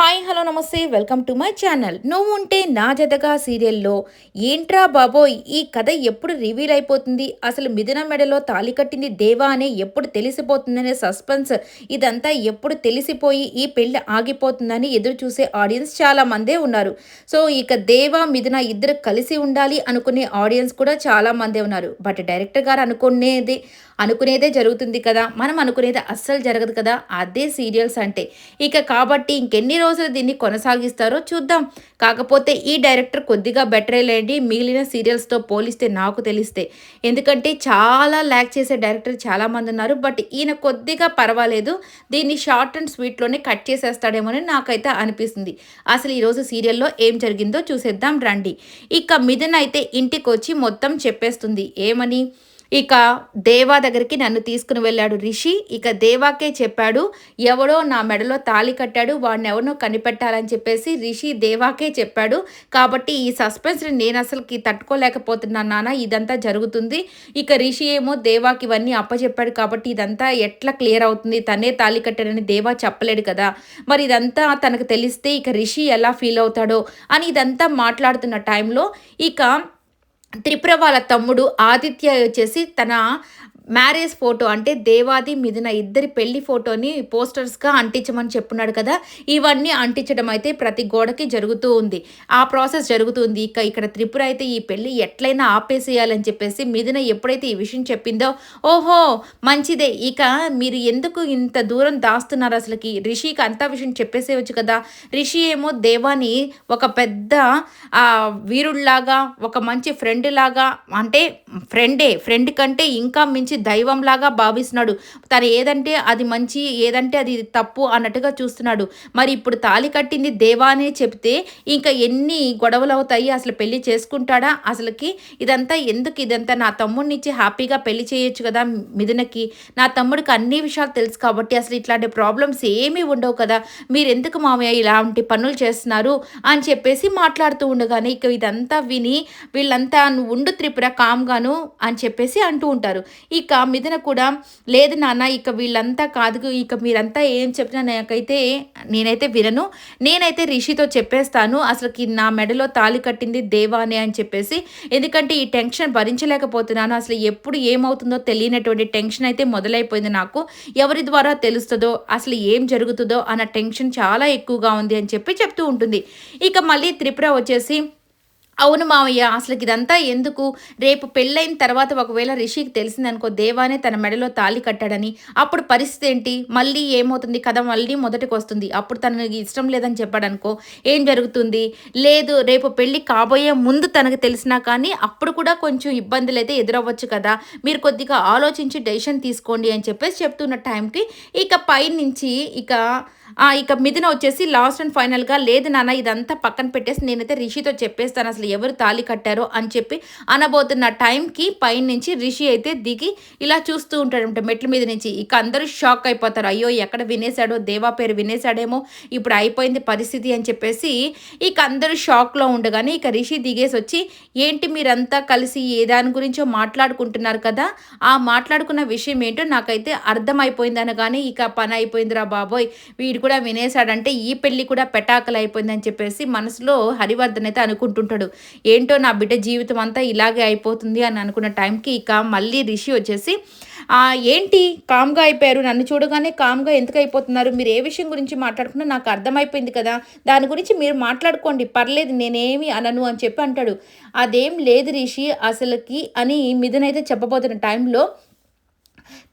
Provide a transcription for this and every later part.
Hi hello నమస్తే welcome to my channel. నువ్వు ఉంటే నా జతగా సీరియల్లో ఏంట్రా బాబోయ్ ఈ కథ ఎప్పుడు రివీల్ అయిపోతుంది? అసలు మిథున మెడలో తాలి కట్టింది దేవా అనే ఎప్పుడు తెలిసిపోతుందనే సస్పెన్స్ ఇదంతా ఎప్పుడు తెలిసిపోయి ఈ పెళ్ళి ఆగిపోతుందని ఎదురు చూసే ఆడియన్స్ చాలా మందే ఉన్నారు. సో ఇక దేవా మిథున ఇద్దరు కలిసి ఉండాలి అనుకునే ఆడియన్స్ కూడా చాలా మందే ఉన్నారు. బట్ డైరెక్టర్ గారు అనుకునేది అనుకునేదే జరుగుతుంది కదా? మనం అనుకునేది అస్సలు జరగదు కదా? అదే సీరియల్స్ అంటే. ఇక కాబట్టి ఇంకెన్ని రోజులు దీన్ని కొనసాగిస్తారో చూద్దాం. కాకపోతే ఈ డైరెక్టర్ కొద్దిగా బెటరే లేండి. మిగిలిన సీరియల్స్తో పోలిస్తే నాకు తెలిస్తే. ఎందుకంటే చాలా ల్యాక్ చేసే డైరెక్టర్ చాలామంది ఉన్నారు. బట్ ఈయన కొద్దిగా పర్వాలేదు. దీన్ని షార్ట్ అండ్ స్వీట్లోనే కట్ చేసేస్తాడేమోని నాకైతే అనిపిస్తుంది. అసలు ఈరోజు సీరియల్లో ఏం జరిగిందో చూసేద్దాం రండి. ఇక మిథున్ అయితే ఇంటికి వచ్చి మొత్తం చెప్పేస్తుంది. ఏమని? ఇక దేవా దగ్గరికి నన్ను తీసుకుని వెళ్ళాడు రిషి. ఇక దేవాకే చెప్పాడు ఎవడో నా మెడలో తాళి కట్టాడు వాడిని ఎవరినో కనిపెట్టాలని చెప్పేసి రిషి దేవాకే చెప్పాడు. కాబట్టి ఈ సస్పెన్స్ని నేను అసలుకి తట్టుకోలేకపోతున్నాను నాన్న ఇదంతా జరుగుతుంది. ఇక రిషి ఏమో దేవాకి ఇవన్నీ అప్పచెప్పాడు కాబట్టి ఇదంతా ఎట్లా క్లియర్ అవుతుంది? తనే తాళి కట్టాడని దేవా చెప్పలేడు కదా. మరి ఇదంతా తనకు తెలిస్తే ఇక రిషి ఎలా ఫీల్ అవుతాడో అని ఇదంతా మాట్లాడుతున్న టైంలో ఇక త్రిపుర వాళ్ళ తమ్ముడు ఆదిత్య వచ్చేసి తన మ్యారేజ్ ఫోటో అంటే దేవాది మిథున ఇద్దరి పెళ్ళి ఫోటోని పోస్టర్స్గా అంటించమని చెప్పున్నాడు కదా. ఇవన్నీ అంటించడం అయితే ప్రతి గోడకి జరుగుతూ ఉంది. ఆ ప్రాసెస్ జరుగుతుంది ఇక ఇక్కడ త్రిపుర అయితే ఈ పెళ్ళి ఎట్లయినా ఆపేసేయాలని చెప్పేసి మిథున ఎప్పుడైతే ఈ విషయం చెప్పిందో ఓహో మంచిదే. ఇక మీరు ఎందుకు ఇంత దూరం దాస్తున్నారు అసలుకి? రిషికి అంతా విషయం చెప్పేసేయచ్చు కదా. రిషి ఏమో దేవాని ఒక పెద్ద వీరుడిలాగా ఒక మంచి ఫ్రెండ్ లాగా అంటే ఫ్రెండే ఫ్రెండ్ కంటే ఇంకా మించి దైవంలాగా భావిస్తున్నాడు. తను ఏదంటే అది మంచి ఏదంటే అది తప్పు అన్నట్టుగా చూస్తున్నాడు. మరి ఇప్పుడు తాలి కట్టింది దేవా అనే చెప్తే ఇంకా ఎన్ని గొడవలు అవుతాయి? అసలు పెళ్ళి చేసుకుంటాడా? అసలుకి ఇదంతా ఎందుకు? ఇదంతా నా తమ్ముడినిచ్చి హ్యాపీగా పెళ్ళి చేయొచ్చు కదా మిథునకి. నా తమ్ముడికి అన్ని విషయాలు తెలుసు కాబట్టి అసలు ఇట్లాంటి ప్రాబ్లమ్స్ ఏమీ ఉండవు కదా. మీరు ఎందుకు మామయ్య ఇలాంటి పనులు చేస్తున్నారు? అని చెప్పేసి మాట్లాడుతూ ఉండగానే ఇక ఇదంతా విని వీళ్ళంతా నువ్వు ఉండు త్రిపుర కామ్గాను అని చెప్పేసి అంటూ ఉంటారు. ఈ ఇక మిథున కూడా లేదు నాన్న ఇక వీళ్ళంతా కాదు ఇక మీరంతా ఏం చెప్పినా నాకైతే నేనైతే వినను. నేనైతే రిషితో చెప్పేస్తాను. అసలుకి నా మెడలో తాలి కట్టింది దేవానే అని చెప్పేసి. ఎందుకంటే ఈ టెన్షన్ భరించలేకపోతున్నాను. అసలు ఎప్పుడు ఏమవుతుందో తెలియనటువంటి టెన్షన్ అయితే మొదలైపోయింది నాకు. ఎవరి ద్వారా తెలుస్తుందో అసలు ఏం జరుగుతుందో అన్న టెన్షన్ చాలా ఎక్కువగా ఉంది అని చెప్పి చెప్తూ ఉంటుంది. ఇక మళ్ళీ త్రిపుర వచ్చేసి అవును మావయ్య అసలు ఇదంతా ఎందుకు? రేపు పెళ్ళైన తర్వాత ఒకవేళ రిషికి తెలిసిందనుకో దేవానే తన మెడలో తాళి కట్టాడని. అప్పుడు పరిస్థితి ఏంటి? మళ్ళీ ఏమవుతుంది? కథ మళ్ళీ మొదటికి వస్తుంది అప్పుడు తనకి ఇష్టం లేదని చెప్పాడనుకో ఏం జరుగుతుంది? లేదు రేపు పెళ్ళి కాబోయే ముందు తనకు తెలిసినా కానీ అప్పుడు కూడా కొంచెం ఇబ్బందులు అయితే ఎదురవ్వచ్చు కదా. మీరు కొద్దిగా ఆలోచించి డెసిషన్ తీసుకోండి అని చెప్పేసి చెప్తున్న టైంకి ఇక పైనుంచి ఇక ఇక మిథున వచ్చేసి లాస్ట్ అండ్ ఫైనల్గా లేదు నాన్న ఇదంతా పక్కన పెట్టేసి నేనైతే రిషితో చెప్పేస్తాను అసలు ఎవరు తాళి కట్టారో అని చెప్పి అనబోతున్న టైంకి పైనుంచి రిషి అయితే దిగి ఇలా చూస్తూ ఉంటాడంట మెట్ల మీద నుంచి. ఇక అందరూ షాక్ అయిపోతారు. అయ్యో ఎక్కడ వినేశాడో దేవా పేరు వినేశాడేమో ఇప్పుడు అయిపోయింది పరిస్థితి అని చెప్పేసి ఇక అందరూ షాక్లో ఉండగానే ఇక రిషి దిగేసి వచ్చి ఏంటి మీరంతా కలిసి ఏ దాని గురించో మాట్లాడుకుంటున్నారు కదా? ఆ మాట్లాడుకున్న విషయం ఏంటో నాకైతే అర్థమైపోయింది అనగానే ఇక పని అయిపోయిందిరా బాబోయ్ వీడు కూడా వినేశాడంటే ఈ పెళ్ళి కూడా పెటాకలు అయిపోయిందని చెప్పేసి మనసులో హరివర్ధన్ అయితే అనుకుంటుంటాడు. ఏంటో నా బిడ్డ జీవితం అంతా ఇలాగే అయిపోతుంది అని అనుకున్న టైంకి ఇక మళ్ళీ రిషి వచ్చేసి ఏంటి? కామ్గా అయిపోయారు. నన్ను చూడగానే కామ్గా ఎందుకు అయిపోతున్నారు? మీరు ఏ విషయం గురించి మాట్లాడుకున్నా నాకు అర్థమైపోయింది కదా. దాని గురించి మీరు మాట్లాడుకోండి. పర్లేదు నేనేమి అనను అని చెప్పి అంటాడు. అదేం లేదు రిషి అసలుకి అని మిథునైతే చెప్పబోతున్న టైంలో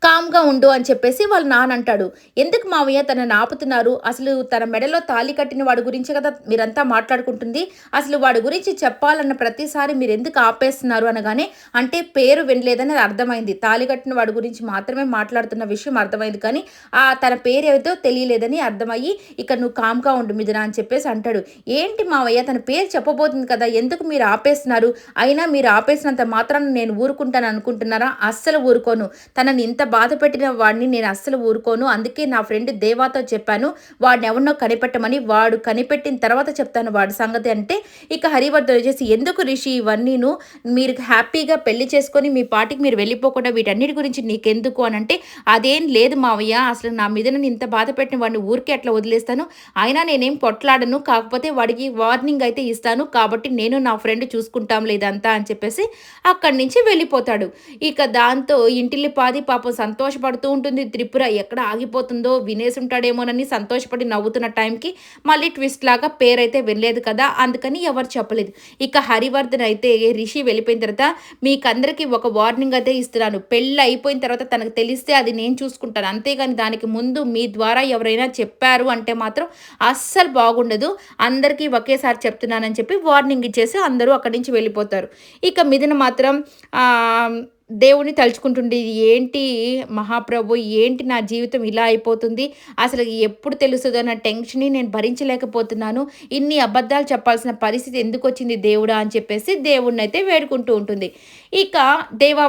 కామ్గా ఉండు అని చెప్పేసి వాళ్ళ నాన్న అంటాడు. ఎందుకు మావయ్య తనని ఆపుతున్నారు అసలు తన మెడలో తాలి కట్టిన వాడి గురించి కదా మీరంతా మాట్లాడుకుంటుంది. అసలు వాడి గురించి చెప్పాలన్న ప్రతిసారి మీరు ఎందుకు ఆపేస్తున్నారు అనగానే అంటే పేరు వినలేదని అర్థమైంది. తాలి కట్టిన వాడి గురించి మాత్రమే మాట్లాడుతున్న విషయం అర్థమైంది కానీ ఆ తన పేరు ఏదో తెలియలేదని అర్థమయ్యి ఇక నువ్వు కామ్గా ఉండు మిదిన అని చెప్పేసి అంటాడు. ఏంటి మావయ్య తన పేరు చెప్పబోతుంది కదా ఎందుకు మీరు ఆపేస్తున్నారు? అయినా మీరు ఆపేసినంత మాత్రాన్ని నేను ఊరుకుంటాను అనుకుంటున్నారా? అస్సలు ఊరుకోను. తనని ఇంత బాధ పెట్టిన వాడిని నేను అస్సలు ఊరుకోను. అందుకే నా ఫ్రెండ్ దేవాతో చెప్పాను వాడిని ఎవరినో కనిపెట్టమని వాడు కనిపెట్టిన తర్వాత చెప్తాను వాడి సంగతి. అంటే ఇక హరివర్ధన్ వచ్చేసి ఎందుకు రిషి ఇవన్నీను? మీరు హ్యాపీగా పెళ్ళి చేసుకొని మీ పాటికి మీరు వెళ్ళిపోకుండా వీటన్నిటి గురించి నీకెందుకు? అని అంటే అదేం లేదు మావయ్య అసలు నా మీద నేను ఇంత బాధ పెట్టిన వాడిని ఊరికే అట్లా వదిలేస్తాను. అయినా నేనేం కొట్లాడను కాకపోతే వాడికి వార్నింగ్ అయితే ఇస్తాను కాబట్టి నేను నా ఫ్రెండ్ చూసుకుంటాం లేదంతా అని చెప్పేసి అక్కడి నుంచి వెళ్ళిపోతాడు. ఇక దాంతో ఇంటిల్లి పాది పాపం సంతోషపడుతూ ఉంటుంది. త్రిపుర ఎక్కడ ఆగిపోతుందో వినేసి ఉంటాడేమోనని సంతోషపడి నవ్వుతున్న టైంకి మళ్ళీ ట్విస్ట్ లాగా పేరైతే వెళ్ళలేదు కదా అందుకని ఎవరు చెప్పలేదు. ఇక హరివర్ధన్ అయితే రిషి వెళ్ళిపోయిన తర్వాత మీకందరికీ ఒక వార్నింగ్ అయితే ఇస్తున్నాను. పెళ్ళి అయిపోయిన తర్వాత తనకు తెలిస్తే అది నేను చూసుకుంటాను. అంతేగాని దానికి ముందు మీ ద్వారా ఎవరైనా చెప్పారు అంటే మాత్రం అస్సలు బాగుండదు. అందరికీ ఒకేసారి చెప్తున్నానని చెప్పి వార్నింగ్ ఇచ్చేసి అందరూ అక్కడి నుంచి వెళ్ళిపోతారు. ఇక మిథున మాత్రం దేవుని తలుచుకుంటుండే ఏంటి మహాప్రభు ఏంటి నా జీవితం ఇలా అయిపోతుంది? అసలు ఎప్పుడు తెలుస్తుందో అన్న టెన్షన్ని నేను భరించలేకపోతున్నాను. ఇన్ని అబద్ధాలు చెప్పాల్సిన పరిస్థితి ఎందుకు వచ్చింది దేవుడా అని చెప్పేసి దేవుణ్ణి అయితే వేడుకుంటూ ఉంటుంది. ఇక దేవా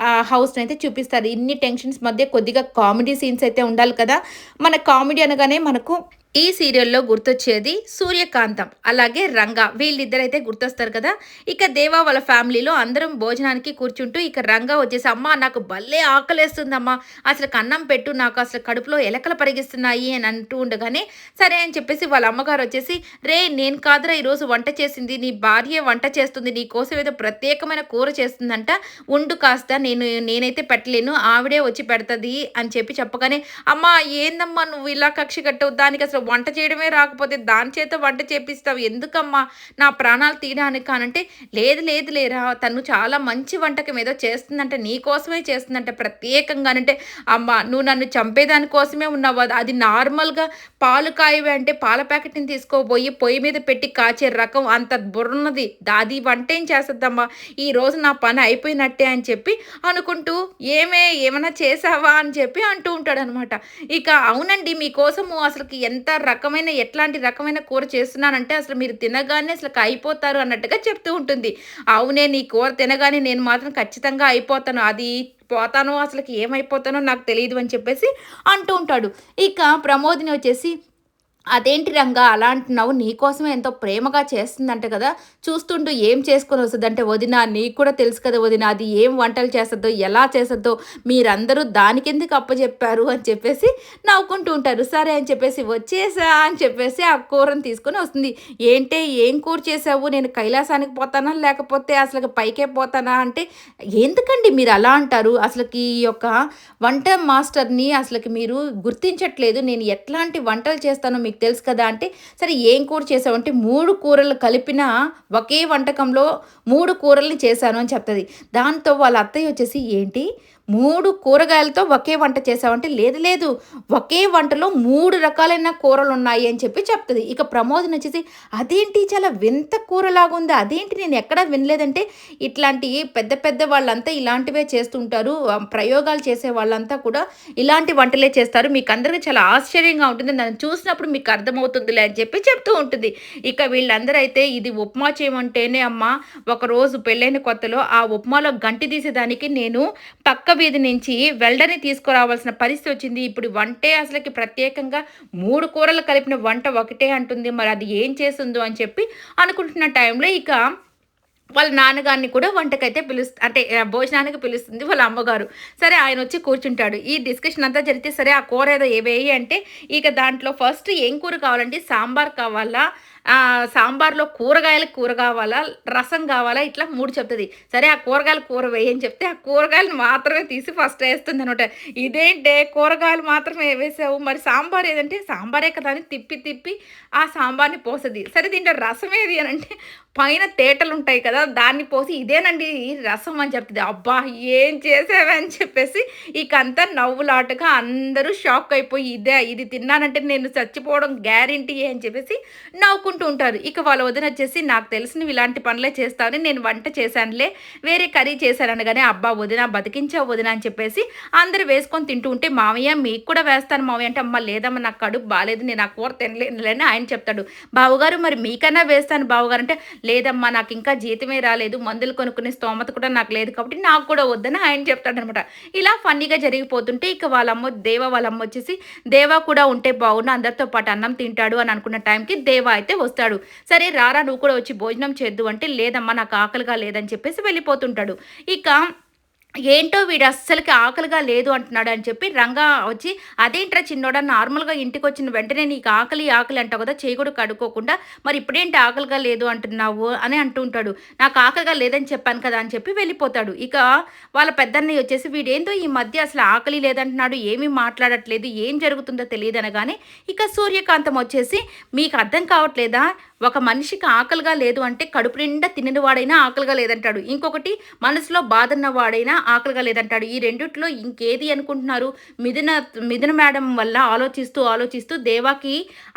ఆ హౌస్ని అయితే చూపిస్తారు ఇన్ని టెన్షన్స్ మధ్య కొద్దిగా కామెడీ సీన్స్ అయితే ఉండాలి కదా. మన కామెడీ అనగానే మనకు ఈ సీరియల్లో గుర్తొచ్చేది సూర్యకాంతం అలాగే రంగా. వీళ్ళిద్దరైతే గుర్తొస్తారు కదా? ఇక దేవా వాళ్ళ ఫ్యామిలీలో అందరం భోజనానికి కూర్చుంటూ ఇక రంగా వచ్చేసి అమ్మ నాకు భలే ఆకలేస్తుందమ్మా. అసలు కన్నం పెట్టు నాకు అసలు కడుపులో ఎలకలు పరిగిస్తున్నాయి అని అంటూ ఉండగానే సరే అని చెప్పేసి వాళ్ళ అమ్మగారు వచ్చేసి రే నేను కాదురా ఈరోజు వంట చేసింది. నీ భార్య వంట చేస్తుంది. నీ కోసం ఏదో ప్రత్యేకమైన కూర చేస్తుందంట. ఉండు కాస్త నేను నేనైతే పెట్టలేను. ఆవిడే వచ్చి పెడుతుంది అని చెప్పి చెప్పగానే అమ్మ ఏందమ్మా నువ్వు ఇలా కక్షి కట్టవు? దానికి అసలు వంట చేయడమే రాకపోతే దాని చేత వంట చేపిస్తావు. ఎందుకమ్మా? నా ప్రాణాలు తీయడానికి కానంటే లేదు లేదు లేరా తను చాలా మంచి వంటకం ఏదో చేస్తుందంటే నీ కోసమే చేస్తుందంటే ప్రత్యేకంగానంటే అమ్మ నువ్వు నన్ను చంపేదాని కోసమే ఉన్నావు. అది నార్మల్గా పాలు కాయవే అంటే పాల ప్యాకెట్ని తీసుకోబోయి పొయ్యి మీద పెట్టి కాచే రకం అంత బుర్రన్నది. దాది వంట ఏం చేస్తుందమ్మా? ఈ రోజు నా పని అయిపోయినట్టే అని చెప్పి అనుకుంటూ ఏమే ఏమైనా చేసావా అని చెప్పి అంటూ ఉంటాడు అనమాట ఇక అవునండి మీకోసము అసలుకి ఎంత రకమైన ఎట్లాంటి రకమైన కూర చేస్తున్నానంటే అసలు మీరు తినగానే అసలు అయిపోతారు అన్నట్టుగా చెప్తూ ఉంటుంది. అవునే నీ కూర తినగానే నేను మాత్రం ఖచ్చితంగా అయిపోతాను. అది పోతానో అసలుకి ఏమైపోతానో నాకు తెలియదు అని చెప్పేసి అంటూ ఉంటాడు. ఇక ప్రమోదిని వచ్చేసి అదేంటి రంగా? అలా అంటున్నావు నీకోసమే ఎంతో ప్రేమగా చేస్తుందంట కదా. చూస్తుంటూ ఏం చేసుకొని వస్తుందంటే వదిన నీకు కూడా తెలుసు కదా వదిన అది ఏం వంటలు చేస్తుందో ఎలా చేస్తుందో మీరందరూ దానికెందుకు అప్పచెప్పారు అని చెప్పేసి నవ్వుకుంటూ ఉంటారు. సరే అని చెప్పేసి వచ్చేసా అని చెప్పేసి ఆ కూరను తీసుకొని వస్తుంది. ఏంటే ఏం కూర చేసావు నేను కైలాసానికి పోతానా? లేకపోతే అసలు పైకే పోతానా? అంటే ఎందుకండి మీరు అలా అంటారు? అసలుకి ఈ యొక్క వంట మాస్టర్ని అసలుకి మీరు గుర్తించట్లేదు. నేను ఎట్లాంటి వంటలు చేస్తానో మీకు తెలుసు కదా అంటే సరే ఏం కూర చేసావంటే మూడు కూరలు కలిపిన ఒకే వంటకంలో మూడు కూరల్ని చేశాను అని చెప్తుంది. దాంతో వాళ్ళ అత్తయ్య వచ్చేసి ఏంటి? మూడు కూరగాయలతో ఒకే వంట చేసావంటే లేదు లేదు. ఒకే వంటలో మూడు రకాలైన కూరలు ఉన్నాయి అని చెప్పి చెప్తుంది. ఇక ప్రమోదం వచ్చేసి అదేంటి చాలా వింత కూరలాగుంది అదేంటి నేను ఎక్కడా వినలేదంటే ఇట్లాంటి పెద్ద పెద్ద వాళ్ళంతా ఇలాంటివే చేస్తుంటారు. ప్రయోగాలు చేసే వాళ్ళంతా కూడా ఇలాంటి వంటలే చేస్తారు. మీకు అందరికీ చాలా ఆశ్చర్యంగా ఉంటుంది. నన్ను చూసినప్పుడు మీకు అర్థమవుతుందిలే అని చెప్పి చెప్తూ ఉంటుంది. ఇక వీళ్ళందరూ అయితే ఇది ఉప్మా చేయమంటేనే అమ్మ ఒకరోజు పెళ్ళైన కొత్తలో ఆ ఉప్మాలో గంటి తీసేదానికి నేను పక్క వీధి నుంచి వెల్డర్ని తీసుకురావాల్సిన పరిస్థితి వచ్చింది. ఇప్పుడు వంటే అసలుకి ప్రత్యేకంగా మూడు కూరలు కలిపిన వంట ఒకటే అంటుంది. మరి అది ఏం చేస్తుందో అని చెప్పి అనుకుంటున్న టైంలో ఇక వాళ్ళ నాన్నగారిని కూడా వంటకైతే పిలుస్తుంది అంటే భోజనానికి పిలుస్తుంది వాళ్ళ అమ్మగారు. సరే ఆయన వచ్చి కూర్చుంటాడు. ఈ డిస్కషన్ అంతా జరిగితే సరే ఆ కూర ఏదో ఏవేయి అంటే ఇక దాంట్లో ఫస్ట్ ఏం కూర కావాలంటే సాంబార్ కావాలా? సాంబార్లో కూరగాయల కూర కావాలా రసం కావాలా ఇట్లా మూడు చెప్తుంది. సరే ఆ కూరగాయల కూర వేయని చెప్తే ఆ కూరగాయలు మాత్రమే తీసి ఫస్ట్ వేస్తుంది అనమాట. ఇదేంటే కూరగాయలు మాత్రమే వేసావు మరి సాంబార్ ఏదంటే సాంబారే కదా అని తిప్పి తిప్పి ఆ సాంబార్ని పోస్తుంది. సరే దీంట్లో రసం ఏది అని అంటే పైన తేటలు ఉంటాయి కదా దాన్ని పోసి ఇదేనండి రసం అని చెప్తుంది. అబ్బా ఏం చేసావని చెప్పేసి ఇక అంతా నవ్వులాటగా అందరూ షాక్ అయిపోయి ఇదే ఇది తిన్నానంటే నేను చచ్చిపోవడం గ్యారంటీ అని చెప్పేసి నవ్వుకుంటూ ఉంటారు. ఇక వాళ్ళ వదిన వచ్చేసి నాకు తెలిసినవి ఇలాంటి పనులే చేస్తాను నేను వంట చేశానులే వేరే కర్రీ చేశాను అనగానే అబ్బా వదిన బతికించా వదిన అని చెప్పేసి అందరు వేసుకొని తింటూ ఉంటే మామయ్య మీకు కూడా వేస్తాను మామయ్య అంటే అమ్మ లేదమ్మా నాకు కడుపు బాగాలేదు నేను ఆ కూర తినలేనులేని ఆయన చెప్తాడు. బావగారు మరి మీకన్నా వేస్తాను బావగారు అంటే లేదమ్మా నాకు ఇంకా జీతమే రాలేదు మందులు కొనుక్కునే స్తోమత కూడా నాకు లేదు కాబట్టి నాకు కూడా వద్దని ఆయన చెప్తాడనమాట. ఇలా ఫన్నీగా జరిగిపోతుంటే ఇక వాళ్ళమ్మ దేవ వాళ్ళమ్మ వచ్చేసి దేవా కూడా ఉంటే బాగున్నా అందరితో పాటు అన్నం తింటాడు అని అనుకున్న టైంకి దేవా అయితే వస్తాడు. సరే రారా నువ్వు కూడా వచ్చి భోజనం చేద్దు అంటే లేదమ్మా నాకు ఆకలిగా లేదని చెప్పేసి వెళ్ళిపోతుంటాడు. ఇక ఏంటో వీడు అస్సలకి ఆకలిగా లేదు అంటున్నాడు అని చెప్పి రంగా వచ్చి అదేంట్రా చిన్నోడా నార్మల్గా ఇంటికి వచ్చిన వెంటనే నీకు ఆకలి ఆకలి అంటావు కదా చేయి కూడా కడుక్కోకుండా మరి ఇప్పుడేంటి ఆకలిగా లేదు అంటున్నావు? అని అంటుంటాడు నాకు ఆకలిగా లేదని చెప్పాను కదా అని చెప్పి వెళ్ళిపోతాడు. ఇక వాళ్ళ పెద్దన్నయ్య వచ్చేసి వీడేందో ఈ మధ్య అసలు ఆకలి లేదంటున్నాడు ఏమీ మాట్లాడట్లేదు ఏం జరుగుతుందో తెలియదు అనగానే ఇక సూర్యకాంతం వచ్చేసి మీకు అర్థం కావట్లేదా? ఒక మనిషికి ఆకలిగా లేదు అంటే కడుపు నిండా తినని వాడైనా ఆకలిగా లేదంటాడు. ఇంకొకటి మనసులో బాధన్న వాడైనా ఆకలిగా లేదంటాడు. ఈ రెండిట్లో ఇంకేది అనుకుంటున్నారు? మిథున మిథున మేడం వల్ల ఆలోచిస్తూ ఆలోచిస్తూ దేవాకి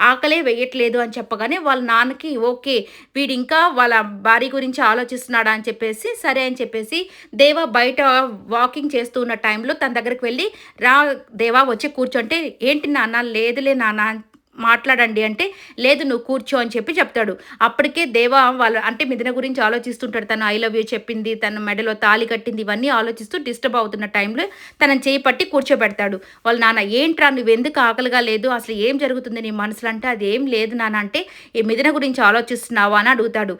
ఆకలే వేయట్లేదు అని చెప్పగానే వాళ్ళ నాన్నకి ఓకే వీడు ఇంకా వాళ్ళ భార్య గురించి ఆలోచిస్తున్నాడా అని చెప్పేసి సరే అని చెప్పేసి దేవా బయట వాకింగ్ చేస్తూ ఉన్న టైంలో తన దగ్గరికి వెళ్ళి రా దేవా వచ్చి కూర్చుంటే ఏంటి నాన్న? లేదులే నాన్న మాట్లాడండి అంటే లేదు నువ్వు కూర్చో అని చెప్పి చెప్తాడు. అప్పటికే దేవ వాళ్ళ అంటే మిథున గురించి ఆలోచిస్తుంటాడు. తను ఐ లవ్ యూ చెప్పింది తన మెడలో తాలి కట్టింది ఇవన్నీ ఆలోచిస్తూ డిస్టర్బ్ అవుతున్న టైంలో తనని చేయి పట్టి కూర్చోబెడతాడు. వాళ్ళ నాన్న ఏంట్రా నువ్వు ఎందుకు ఆకలిగా లేదు? అసలు ఏం జరుగుతుంది నీ మనసులో అంటే అది ఏం లేదు నాన్న అంటే ఈ మిథున గురించి ఆలోచిస్తున్నావా అని అడుగుతాడు.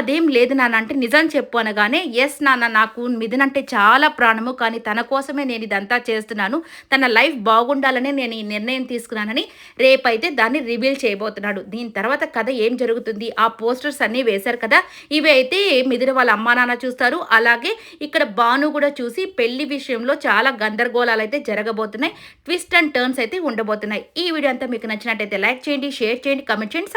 అదేం లేదు నాన్న అంటే నిజం చెప్పు అనగానే ఎస్ నాన్న నాకు మిథున అంటే చాలా ప్రాణము కానీ తన కోసమే నేను ఇదంతా చేస్తున్నాను. తన లైఫ్ బాగుండాలనే నేను ఈ నిర్ణయం తీసుకున్నానని రేపైతే అయితే దాన్ని రివీల్ చేయబోతున్నాడు. దీని తర్వాత కథ ఏం జరుగుతుంది? ఆ పోస్టర్స్ అన్నీ వేశారు కదా? ఇవి అయితే మిదిన వాళ్ళ అమ్మా నాన్న చూస్తారు. అలాగే ఇక్కడ బాను కూడా చూసి పెళ్ళి విషయంలో చాలా గందరగోళాలు అయితే జరగబోతున్నాయి. ట్విస్ట్ అండ్ టర్న్స్ అయితే ఉండబోతున్నాయి. ఈ వీడియో అంతా మీకు నచ్చినట్టయితే లైక్ చేయండి షేర్ చేయండి కమెంట్ చేయండి.